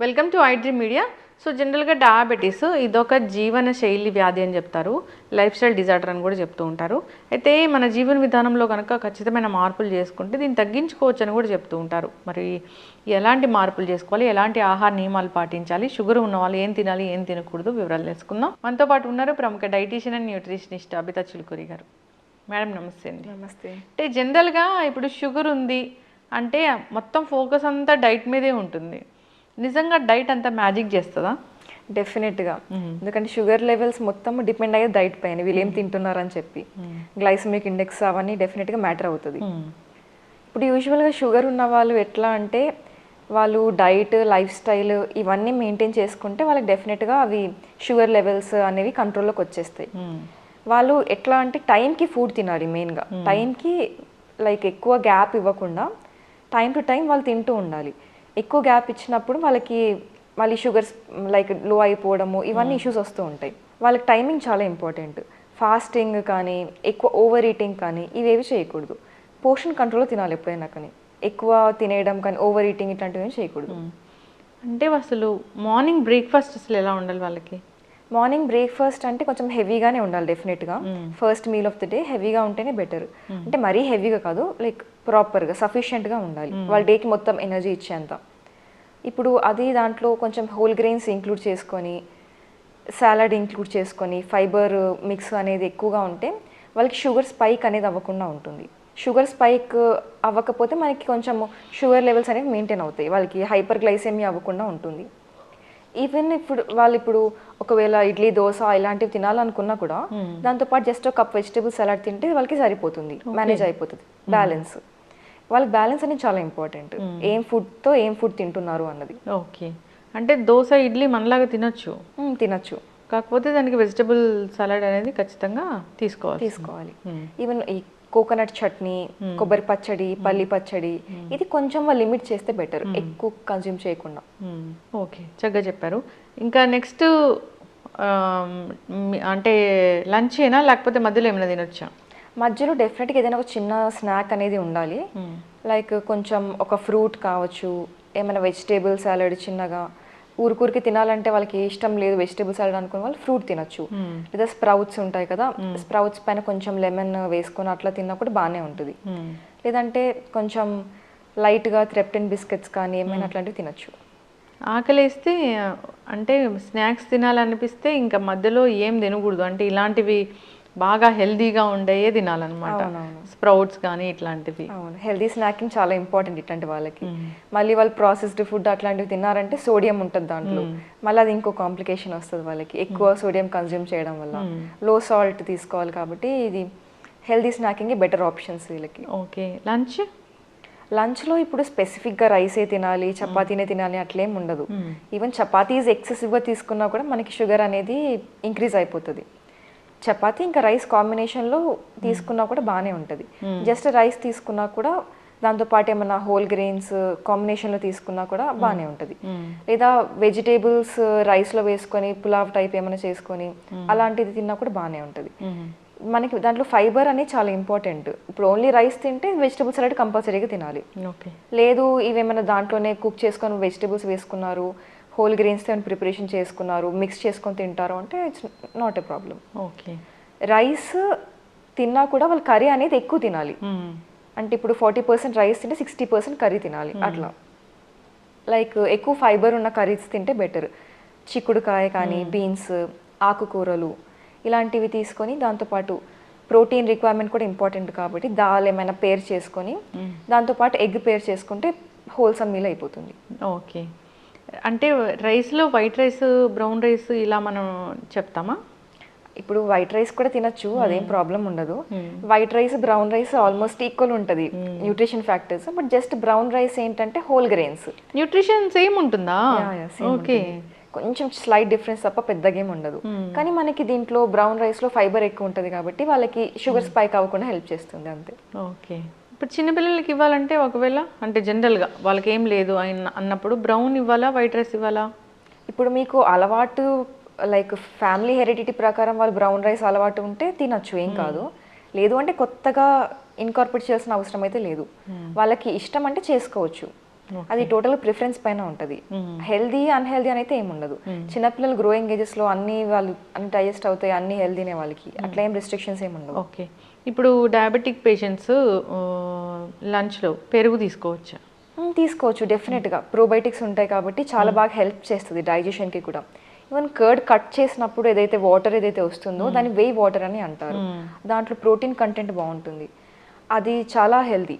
Welcome to iDream media. So జనరల్గా diabetes ఇదొక జీవన శైలి వ్యాధి అని చెప్తారు. లైఫ్ స్టైల్ డిజార్డర్ అని కూడా చెప్తూ ఉంటారు. అయితే మన జీవన విధానంలో కనుక ఖచ్చితమైన మార్పులు చేసుకుంటే దీన్ని తగ్గించుకోవచ్చు అని కూడా చెప్తూ ఉంటారు. మరి ఎలాంటి మార్పులు చేసుకోవాలి? ఎలాంటి ఆహార నియమాలు పాటించాలి? షుగర్ ఉన్న వాళ్ళు ఏం తినాలి? ఏం తినకూడదు? వివరాలు తెలుసుకుందాం. మనతో పాటు ఉన్నారు ప్రముఖ dietitian and nutritionist Abitha Chilukuri గారు. మేడం నమస్తే అండి. నమస్తే. అంటే జనరల్గా ఇప్పుడు షుగర్ ఉంది అంటే మొత్తం ఫోకస్ అంతా డైట్ మీదే ఉంటుంది. నిజంగా డైట్ అంతా మ్యాజిక్ చేస్తుందా? డెఫినెట్గా. ఎందుకంటే షుగర్ లెవెల్స్ మొత్తం డిపెండ్ అయ్యే డైట్ పైన వీళ్ళు ఏం తింటున్నారని చెప్పి. గ్లైసమిక్ ఇండెక్స్ అవన్నీ డెఫినెట్గా మ్యాటర్ అవుతుంది. ఇప్పుడు యూజువల్గా షుగర్ ఉన్న వాళ్ళు ఎట్లా అంటే వాళ్ళు డైట్ లైఫ్ స్టైల్ ఇవన్నీ మెయింటైన్ చేసుకుంటే వాళ్ళకి డెఫినెట్గా అవి షుగర్ లెవెల్స్ అనేవి కంట్రోల్లోకి వచ్చేస్తాయి. వాళ్ళు ఎట్లా అంటే టైంకి ఫుడ్ తినాలి మెయిన్గా. టైంకి లైక్ ఎక్కువ గ్యాప్ ఇవ్వకుండా టైం టు టైం వాళ్ళు తింటూ ఉండాలి. ఎక్కువ గ్యాప్ ఇచ్చినప్పుడు వాళ్ళకి మళ్ళీ షుగర్స్ లైక్లో అయిపోవడము ఇవన్నీ ఇష్యూస్ వస్తూ ఉంటాయి. వాళ్ళకి టైమింగ్ చాలా ఇంపార్టెంట్ ఫాస్టింగ్ కానీ ఎక్కువ ఓవర్ ఈటింగ్ కానీ ఇవేవి చేయకూడదు. పోర్షన్ కంట్రోల్ తినాలి ఎప్పుడైనా కానీ. ఎక్కువ తినేయడం కానీ ఓవర్ ఈటింగ్ ఇట్లాంటివి చేయకూడదు. అంటే అసలు మార్నింగ్ బ్రేక్ఫాస్ట్ అసలు ఎలా ఉండాలి వాళ్ళకి? మార్నింగ్ బ్రేక్ఫాస్ట్ అంటే కొంచెం హెవీగానే ఉండాలి డెఫినెట్గా first meal of the day హెవీగా ఉంటేనే బెటర్ అంటే మరీ హెవీగా కాదు లైక్ ప్రాపర్గా సఫిషియెంట్గా ఉండాలి. వాళ్ళ డేకి మొత్తం ఎనర్జీ ఇచ్చేంత. ఇప్పుడు అది దాంట్లో కొంచెం హోల్ గ్రెయిన్స్ ఇంక్లూడ్ చేసుకొని సాలడ్ ఇంక్లూడ్ చేసుకొని ఫైబర్ మిక్స్ అనేది ఎక్కువగా ఉంటే వాళ్ళకి షుగర్ స్పైక్ అనేది అవ్వకుండా ఉంటుంది. షుగర్ స్పైక్ అవ్వకపోతే మనకి కొంచెం షుగర్ లెవెల్స్ అనేవి మెయింటైన్ అవుతాయి. వాళ్ళకి హైపర్ గ్లైసెమీ అవ్వకుండా ఉంటుంది. ఈవెన్ ఇప్పుడు వాళ్ళు ఇప్పుడు ఒకవేళ ఇడ్లీ దోశ ఇలాంటివి తినాలనుకున్నా కూడా దాంతోపాటు జస్ట్ ఒక కప్ వెజిటేబుల్ సలాడ్ తింటే వాళ్ళకి సరిపోతుంది. మేనేజ్ అయిపోతుంది. బ్యాలెన్స్ వాళ్ళకి బ్యాలెన్స్ అనేది చాలా ఇంపార్టెంట్. ఏం ఫుడ్తో ఏం ఫుడ్ తింటున్నారు అన్నది. ఓకే. అంటే దోశ ఇడ్లీ మనలాగా తినొచ్చు. మ్మ్, తినొచ్చు. కాకపోతే దానికి వెజిటబుల్ సలాడ్ అనేది ఖచ్చితంగా తీసుకోవాలి. తీసుకోవాలి ఈవెన్ ఈ కోకోనట్ చట్నీ కొబ్బరి పచ్చడి పల్లి పచ్చడి ఇది కొంచెం లిమిట్ చేస్తే బెటర్. ఎక్కువ కన్జ్యూమ్ చేయకుండా. ఓకే. చక్కగా చెప్పారు. ఇంకా నెక్స్ట్ అంటే లంచ్ అయినా లేకపోతే మధ్యలో ఏమైనా తినొచ్చా? మధ్యలో డెఫినెట్గా ఏదైనా ఒక చిన్న స్నాక్ అనేది ఉండాలి. లైక్ కొంచెం ఒక ఫ్రూట్ కావచ్చు ఏమైనా వెజిటేబుల్ సాలడ్ చిన్నగా ఊరికూరికి తినాలంటే వాళ్ళకి ఇష్టం లేదు వెజిటేబుల్ సాలడ్ అనుకున్న వాళ్ళు ఫ్రూట్ తినొచ్చు. లేదా స్ప్రౌట్స్ ఉంటాయి కదా స్ప్రౌట్స్ పైన కొంచెం లెమన్ వేసుకొని అట్లా తిన్నా కూడా బాగానే ఉంటుంది లేదంటే కొంచెం లైట్గా థ్రెప్టిన్ బిస్కెట్స్ కానీ ఏమైనా అట్లాంటివి తినొచ్చు. ఆకలేస్తే అంటే స్నాక్స్ తినాలనిపిస్తే ఇంకా మధ్యలో ఏం తినకూడదు. అంటే ఇలాంటివి బాగా హెల్దీగా ఉండేయే తినాలన్నమాట. స్ప్రౌట్స్ కానీ ఇట్లాంటివి. అవును. హెల్దీ స్నాకింగ్ చాలా ఇంపార్టెంట్ ఇట్లాంటి వాళ్ళకి. మళ్ళీ వాళ్ళు ప్రాసెస్డ్ ఫుడ్ అట్లాంటివి తిన్నారంటే సోడియం ఉంటుంది దాంట్లో. మళ్ళీ అది ఇంకో కాంప్లికేషన్ వస్తుంది వాళ్ళకి. ఎక్కువ సోడియం కన్జ్యూమ్ చేయడం వల్ల. లో సాల్ట్ తీసుకోవాలి కాబట్టి ఇది హెల్దీ స్నాకింగ్ బెటర్ ఆప్షన్స్ వీళ్ళకి. ఓకే. లంచ్? లంచ్లో ఇప్పుడు స్పెసిఫిక్గా రైసే తినాలి చపాతీనే తినాలి అట్లేం ఉండదు. ఈవెన్ చపాతీస్ ఎక్సెసివ్గా తీసుకున్నా కూడా మనకి షుగర్ అనేది ఇంక్రీజ్ అయిపోతుంది. చపాతీ ఇంకా రైస్ కాంబినేషన్లో తీసుకున్నా కూడా బాగానే ఉంటుంది. జస్ట్ రైస్ తీసుకున్నా కూడా దాంతోపాటు ఏమన్నా హోల్ గ్రెయిన్స్ కాంబినేషన్లో తీసుకున్నా కూడా బాగానే ఉంటుంది. లేదా వెజిటేబుల్స్ రైస్లో వేసుకొని పులావ్ టైప్ ఏమైనా చేసుకొని అలాంటిది తిన్నా కూడా బాగానే ఉంటుంది. మనకి దాంట్లో ఫైబర్ అనేది చాలా ఇంపార్టెంట్. ఇప్పుడు ఓన్లీ రైస్ తింటే వెజిటబుల్స్ సలాడ్ కంపల్సరీగా తినాలి. లేదు ఇవేమైనా దాంట్లోనే కుక్ చేసుకొని వెజిటబుల్స్ వేసుకున్నారు హోల్ గ్రెయిన్స్తో ప్రిపరేషన్ చేసుకున్నారు మిక్స్ చేసుకొని తింటారు అంటే it's not a problem okay rice తిన్నా కూడా వాళ్ళు కర్రీ అనేది ఎక్కువ తినాలి. అంటే ఇప్పుడు ఫార్టీ పర్సెంట్ రైస్ తింటే సిక్స్టీ పర్సెంట్ కర్రీ తినాలి అట్లా. లైక్ ఎక్కువ ఫైబర్ ఉన్న కర్రీస్ తింటే బెటర్ చిక్కుడుకాయ కానీ బీన్స్ ఆకుకూరలు ఇలాంటివి తీసుకొని దాంతోపాటు ప్రోటీన్ రిక్వైర్మెంట్ కూడా ఇంపార్టెంట్ కాబట్టి దాల్ ఏమైనా పేర్ చేసుకొని దాంతోపాటు ఎగ్ పేర్ చేసుకుంటే హోల్సమ్ మీల్ అయిపోతుంది. ఓకే అంటే రైస్లో వైట్ రైస్ బ్రౌన్ రైస్ ఇలా మనం చెప్తామా? ఇప్పుడు వైట్ రైస్ కూడా తినచ్చు అదేం ప్రాబ్లం ఉండదు. White rice brown rice almost equal ఉంటుంది nutrition factors. But just brown rice ఏంటంటే హోల్ గ్రెయిన్స్. న్యూట్రిషన్ సేమ్ ఉంటుందా? ఓకే కొంచెం స్లైట్ డిఫరెన్స్ తప్ప పెద్దగా ఉండదు. కానీ మనకి దీంట్లో బ్రౌన్ రైస్లో ఫైబర్ ఎక్కువ ఉంటుంది కాబట్టి వాళ్ళకి షుగర్ స్పైక్ అవ్వకుండా హెల్ప్ చేస్తుంది అంతే. ఓకే ఇప్పుడు చిన్నపిల్లలకి ఇవ్వాలంటే ఒకవేళ అంటే జనరల్గా వాళ్ళకి ఏం లేదు అన్న అన్నప్పుడు బ్రౌన్ ఇవ్వాలా వైట్ రైస్ ఇవ్వాలా? ఇప్పుడు మీకు అలవాటు లైక్ ఫ్యామిలీ హెరిడిటీ ప్రకారం వాళ్ళు బ్రౌన్ రైస్ అలవాటు ఉంటే తినచ్చు ఏం కాదు. లేదు అంటే కొత్తగా ఇన్కార్పొరేట్ చేయాల్సిన అవసరం అయితే లేదు. వాళ్ళకి ఇష్టం అంటే చేసుకోవచ్చు. అది టోటల్ ప్రిఫరెన్స్ పైన ఉంటుంది. హెల్దీ అన్హెల్దీ అని అయితే ఏమి ఉండదు. చిన్నపిల్లలు గ్రోయింగ్ ఏజెస్లో అన్ని వాళ్ళు అన్ని డైజెస్ట్ అవుతాయి అన్ని హెల్దీనే వాళ్ళకి. అట్లా ఏం రెస్ట్రిక్షన్స్ ఏమి ఉండవు. ఓకే ఇప్పుడు డయాబెటిక్ పేషెంట్స్ లంచ్లో పెరుగు తీసుకోవచ్చా? తీసుకోవచ్చు డెఫినెట్గా ప్రోబయోటిక్స్ ఉంటాయి కాబట్టి చాలా బాగా హెల్ప్ చేస్తుంది డైజెషన్కి కూడా. ఈవెన్ కర్డ్ కట్ చేసినప్పుడు ఏదైతే వాటర్ ఏదైతే వస్తుందో దాన్ని వెయ్ వాటర్ అని అంటారు. దాంట్లో ప్రోటీన్ కంటెంట్ బాగుంటుంది. అది చాలా హెల్దీ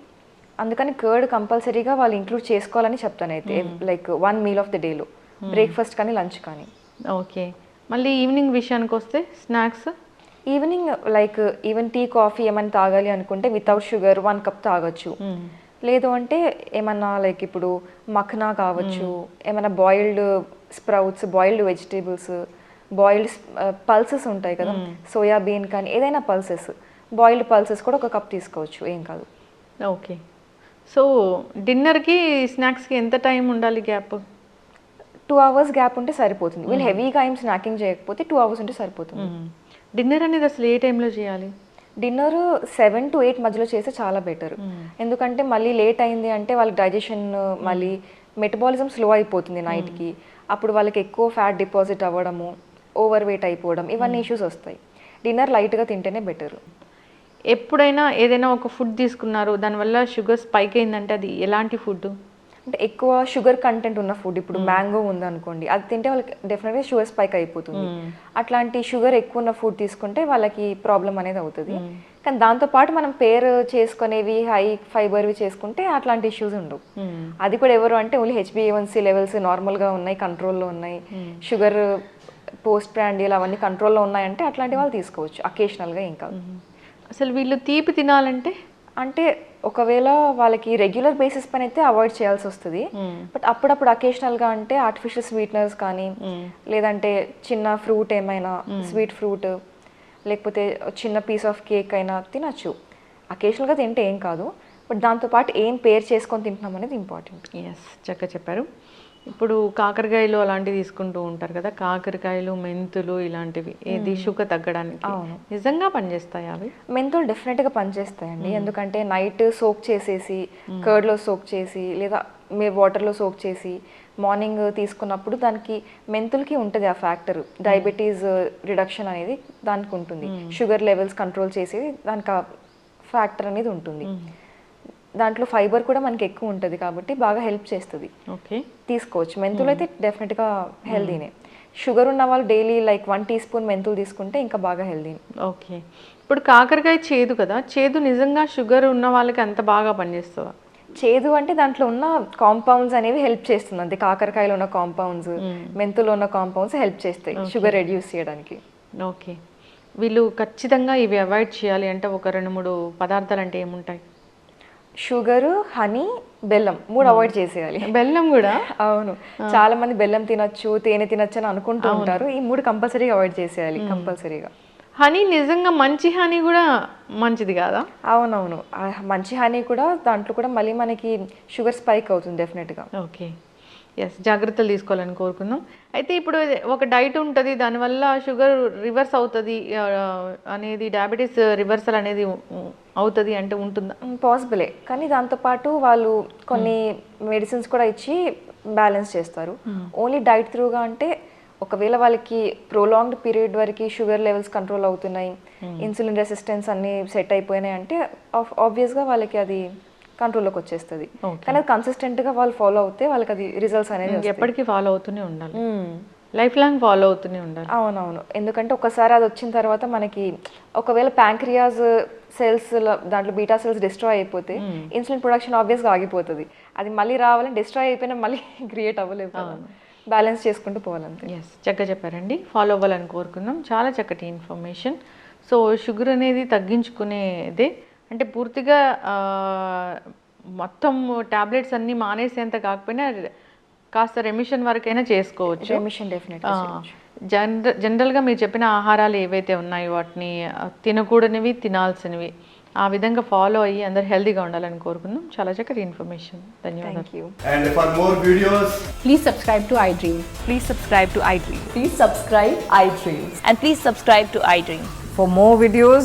అందుకని కర్డ్ కంపల్సరీగా వాళ్ళు ఇంక్లూడ్ చేసుకోవాలని చెప్తాను అయితే like one meal of the డేలో బ్రేక్ఫాస్ట్ కానీ లంచ్ కానీ. ఓకే. మళ్ళీ ఈవినింగ్ విషయానికి వస్తే snacks evening like even tea coffee ఏమైనా తాగాలి అనుకుంటే వితౌట్ షుగర్ వన్ కప్ తాగొచ్చు. లేదు అంటే ఏమన్నా లైక్ ఇప్పుడు మఖనా కావచ్చు ఏమైనా boiled sprouts boiled vegetables boiled pulses ఉంటాయి కదా. సోయాబీన్ కానీ ఏదైనా పల్సెస్ బాయిల్డ్ పల్సెస్ కూడా ఒక కప్ తీసుకోవచ్చు ఏం కాదు. ఓకే సో డిన్నర్కి స్నాక్స్కి ఎంత టైం ఉండాలి గ్యాప్ టూ అవర్స్ గ్యాప్ ఉంటే సరిపోతుంది. వీళ్ళు హెవీగా ఏం స్నాకింగ్ చేయకపోతే టూ అవర్స్ ఉంటే సరిపోతుంది. డిన్నర్ అనేది అసలు ఏ టైంలో చేయాలి? డిన్నర్ సెవెన్ టు ఎయిట్ మధ్యలో చేస్తే చాలా బెటర్. ఎందుకంటే మళ్ళీ లేట్ అయింది అంటే వాళ్ళకి డైజెషన్ మళ్ళీ మెటబాలిజం స్లో అయిపోతుంది నైట్కి. అప్పుడు వాళ్ళకి ఎక్కువ ఫ్యాట్ డిపాజిట్ అవ్వడము ఓవర్ వెయిట్ అయిపోవడం ఇవన్నీ ఇష్యూస్ వస్తాయి. డిన్నర్ లైట్గా తింటేనే బెటర్. ఎప్పుడైనా ఏదైనా ఒక ఫుడ్ తీసుకున్నారు దానివల్ల షుగర్ స్పైక్ అయిందంటే అది ఎలాంటి ఫుడ్ అంటే ఎక్కువ షుగర్ కంటెంట్ ఉన్న ఫుడ్ ఇప్పుడు మ్యాంగో ఉందనుకోండి అది తింటే వాళ్ళకి డెఫినెట్గా షుగర్ స్పైక్ అయిపోతుంది. అట్లాంటి షుగర్ ఎక్కువ ఉన్న ఫుడ్ తీసుకుంటే వాళ్ళకి ప్రాబ్లం అనేది అవుతుంది. కానీ దాంతోపాటు మనం పేర్ చేసుకునేవి హై ఫైబర్వి చేసుకుంటే అట్లాంటి ఇష్యూస్ ఉండవు. అది కూడా ఎవరు అంటే ఓన్లీ హెచ్బిఏవన్సీ లెవెల్స్ నార్మల్గా ఉన్నాయి కంట్రోల్లో ఉన్నాయి. షుగర్ పోస్ట్ ప్రాండియల్ అవన్నీ కంట్రోల్లో ఉన్నాయంటే అట్లాంటి వాళ్ళు తీసుకోవచ్చు. అకేషనల్గా ఇంకా అసలు వీళ్ళు తీపి తినాలంటే అంటే ఒకవేళ వాళ్ళకి రెగ్యులర్ బేసిస్ పైన అయితే అవాయిడ్ చేయాల్సి వస్తుంది. బట్ అప్పుడప్పుడు అకేషనల్గా అంటే ఆర్టిఫిషియల్ స్వీట్నర్స్ కానీ లేదంటే చిన్న ఫ్రూట్ ఏమైనా స్వీట్ ఫ్రూట్ లేకపోతే చిన్న పీస్ ఆఫ్ కేక్ అయినా తినచ్చు. అకేషనల్గా తింటే ఏం కాదు. బట్ దాంతోపాటు ఏం పేర్ చేసుకొని తింటున్నాం అనేది ఇంపార్టెంట్ ఎస్ చక్కగా చెప్పారు. ఇప్పుడు కాకరకాయలు అలాంటివి తీసుకుంటూ ఉంటారు కదా కాకరకాయలు మెంతులు ఇలాంటివి. ఏది షుగర్ తగ్గడానికి నిజంగా పనిచేస్తాయి అవి? మెంతులు డెఫినెట్గా పనిచేస్తాయండి. ఎందుకంటే నైట్ సోక్ చేసేసి కర్డ్లో సోక్ చేసి లేదా మీ వాటర్లో సోక్ చేసి మార్నింగ్ తీసుకున్నప్పుడు దానికి మెంతులకి ఉంటుంది ఆ ఫ్యాక్టర్ డయాబెటీస్ రిడక్షన్ అనేది దానికి ఉంటుంది. షుగర్ లెవెల్స్ కంట్రోల్ చేసేది దానికి ఆ ఫ్యాక్టర్ అనేది ఉంటుంది. దాంట్లో ఫైబర్ కూడా మనకి ఎక్కువ ఉంటుంది కాబట్టి బాగా హెల్ప్ చేస్తుంది. ఓకే. తీసుకోవచ్చు. మెంతులు అయితే డెఫినెట్గా హెల్దీనే షుగర్ ఉన్న వాళ్ళు daily like one teaspoon మెంతులు తీసుకుంటే ఇంకా బాగా హెల్దీ ఓకే. ఇప్పుడు కాకరకాయ చేదు కదా చేదు నిజంగా షుగర్ ఉన్న వాళ్ళకి అంత బాగా పనిచేస్తుందా? చేదు అంటే దాంట్లో ఉన్న కాంపౌండ్స్ అనేవి హెల్ప్ చేస్తుంది. అంతే కాకరకాయలో ఉన్న కాంపౌండ్స్ మెంతులో ఉన్న కాంపౌండ్స్ హెల్ప్ చేస్తాయి షుగర్ రెడ్యూస్ చేయడానికి. ఓకే. వీళ్ళు ఖచ్చితంగా ఇవి అవాయిడ్ చేయాలి అంటే ఒక రెండు మూడు పదార్థాలు అంటే ఏముంటాయి? షుగర్ హనీ బెల్లం మూడు అవాయిడ్ చేసేయాలి. బెల్లం కూడా? అవును. చాలా మంది బెల్లం తినొచ్చు తేనె తినొచ్చు అని అనుకుంటూ ఉంటారు. ఈ మూడు కంపల్సరీగా అవాయిడ్ చేసేయాలి కంపల్సరీగా హనీ నిజంగా మంచి హనీ కూడా మంచిది కాదా? అవునవును. మంచి హనీ కూడా దాంట్లో కూడా మళ్ళీ మనకి షుగర్ స్పైక్ అవుతుంది డెఫినెట్గా. ఓకే. ఎస్ జాగ్రత్తలు తీసుకోవాలని కోరుకుందాం అయితే ఇప్పుడు ఒక డైట్ ఉంటుంది దానివల్ల షుగర్ రివర్స్ అవుతుంది అనేది డయాబెటీస్ రివర్సల్ అనేది అవుతుంది అంటే ఉంటుందా? పాసిబులే. కానీ దాంతోపాటు వాళ్ళు కొన్ని మెడిసిన్స్ కూడా ఇచ్చి బ్యాలెన్స్ చేస్తారు. ఓన్లీ డైట్ త్రూగా అంటే ఒకవేళ వాళ్ళకి ప్రోలాంగ్డ్ పీరియడ్ వరకు షుగర్ లెవెల్స్ కంట్రోల్ అవుతున్నాయి ఇన్సులిన్ రెసిస్టెన్స్ అన్ని సెట్ అయిపోయినాయి అంటే ఆబ్వియస్గా వాళ్ళకి అది కంట్రోల్లోకి వచ్చేస్తుంది. కానీ అది కన్సిస్టెంట్గా వాళ్ళు ఫాలో అవుతే వాళ్ళకి అది రిజల్ట్స్ అనేది. ఎప్పటికీ ఫాలో అవుతూనే ఉండాలి. లైఫ్ లాంగ్ ఫాలో అవుతూనే ఉండాలి. అవునవును. ఎందుకంటే ఒకసారి అది వచ్చిన తర్వాత మనకి ఒకవేళ ప్యాంక్రియాస్ సెల్స్ దాంట్లో బీటా సెల్స్ డిస్ట్రాయ్ అయిపోతే ఇన్సులిన్ ప్రొడక్షన్ ఆబ్వియస్గా ఆగిపోతుంది. అది మళ్ళీ రావాలని డిస్ట్రాయ్ అయిపోయినా మళ్ళీ క్రియేట్ అవ్వలేదు బ్యాలెన్స్ చేసుకుంటూ పోవాలంతే. ఎస్ చక్కగా చెప్పారండి. ఫాలో అవ్వాలని కోరుకుందాం. చాలా చక్కటి ఇన్ఫర్మేషన్ సో షుగర్ అనేది తగ్గించుకునేదే అంటే పూర్తిగా ఆ, మొత్తం టాబ్లెట్స్ అన్నీ మానేసేంత కాకపోయినా కాస్త రెమిషన్ వరకైనా చేసుకోవచ్చు రెమిషన్ డెఫినెట్ జనర జనరల్గా మీరు చెప్పిన ఆహారాలు ఏవైతే ఉన్నాయో వాటిని తినకూడనివి తినాల్సినవి ఆ విధంగా ఫాలో అయ్యి అందరు హెల్తీగా ఉండాలని కోరుకుందాం చాలా చక్కటి ఇన్ఫర్మేషన్ ధన్యవాదాలు thank you And for more videos, Please subscribe to iDream. Please subscribe to iDream. Please subscribe iDream. And please subscribe to iDream. For more videos,